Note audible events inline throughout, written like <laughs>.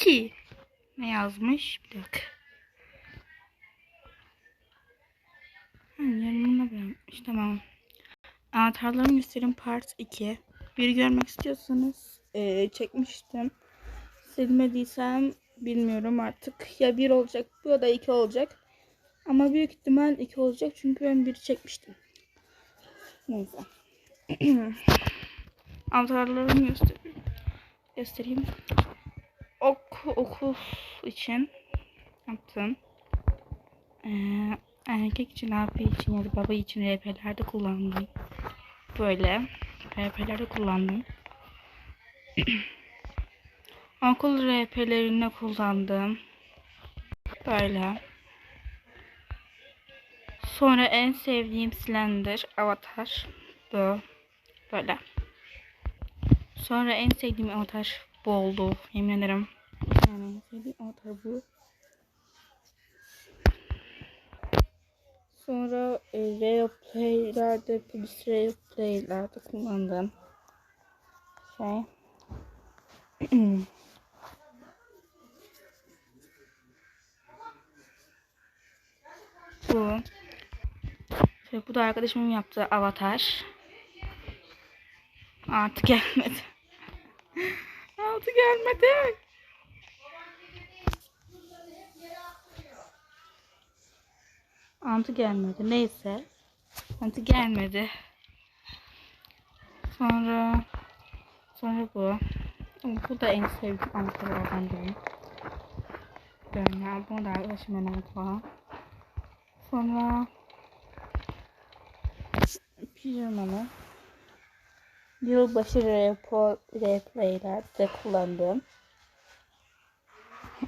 2. Ne yazmış? Bir dakika. Ha, yarımına bırakmış. Tamam. Anahtarlarımı göstereyim part 2. Bir görmek istiyorsanız eee, çekmiştim. Silmediysem bilmiyorum artık. Ya bir olacak bu ya da iki olacak. Ama büyük ihtimal iki olacak çünkü ben bir çekmiştim. Neyse. <clears throat> Anahtarlarımı göstereyim. Göstereyim. Ok, okul için yaptım. Ee, erkek için, abi için ya da baba için RP'lerde kullandım. Böyle RP'lerde kullandım. <clears throat> Okul RP'lerinde kullandım. Böyle. Sonra en sevdiğim Slender avatar bu. Böyle. Sonra en sevdiğim avatar bu oldu. Yemin ederim. Yani en sevdiğim avatar bu. Sonra e, Reoplay'lerde, polis Reoplay'lerde kullandım. Şey. <clears throat> bu. Şey, bu da arkadaşımın yaptığı avatar. Artık gelmedi. <laughs> Artık gelmedi. Antı gelmedi. Neyse. Antı gelmedi. Sonra sonra bu. Bu da en sevdiğim anahtarlardan biri. Böyle. Bunu da arkadaşımın anahtarı. Sonra pijamalı. Yılbaşı replaylerde kullandığım.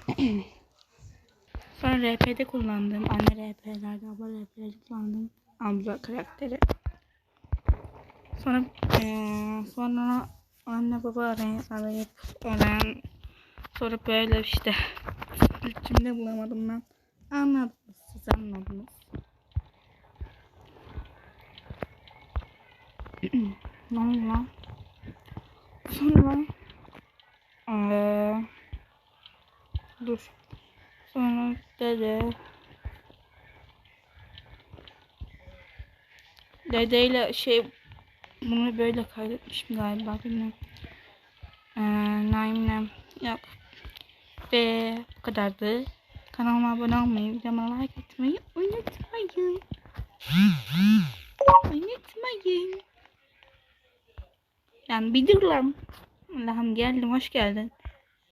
<clears throat> Sonra RP'de kullandığım, anne RP'lerde, abla RP'lerde kullandığım abla karakteri. Sonra eee, sonra anne baba arayıp, arayıp ölen sonra böyle işte cümle bulamadım ben. Anladınız siz anladınız. <clears throat> ne oldu lan? Sonra eee dur. Sonra dede dedeyle şey bunu böyle kaydetmişim galiba bilmiyorum. Ee, Naim'le yok. Ve bu kadardı. Kanalıma abone olmayı, videoma like atmayı unutmayın. unutmayın. Yani lan. Allah'ım geldim, hoş geldin.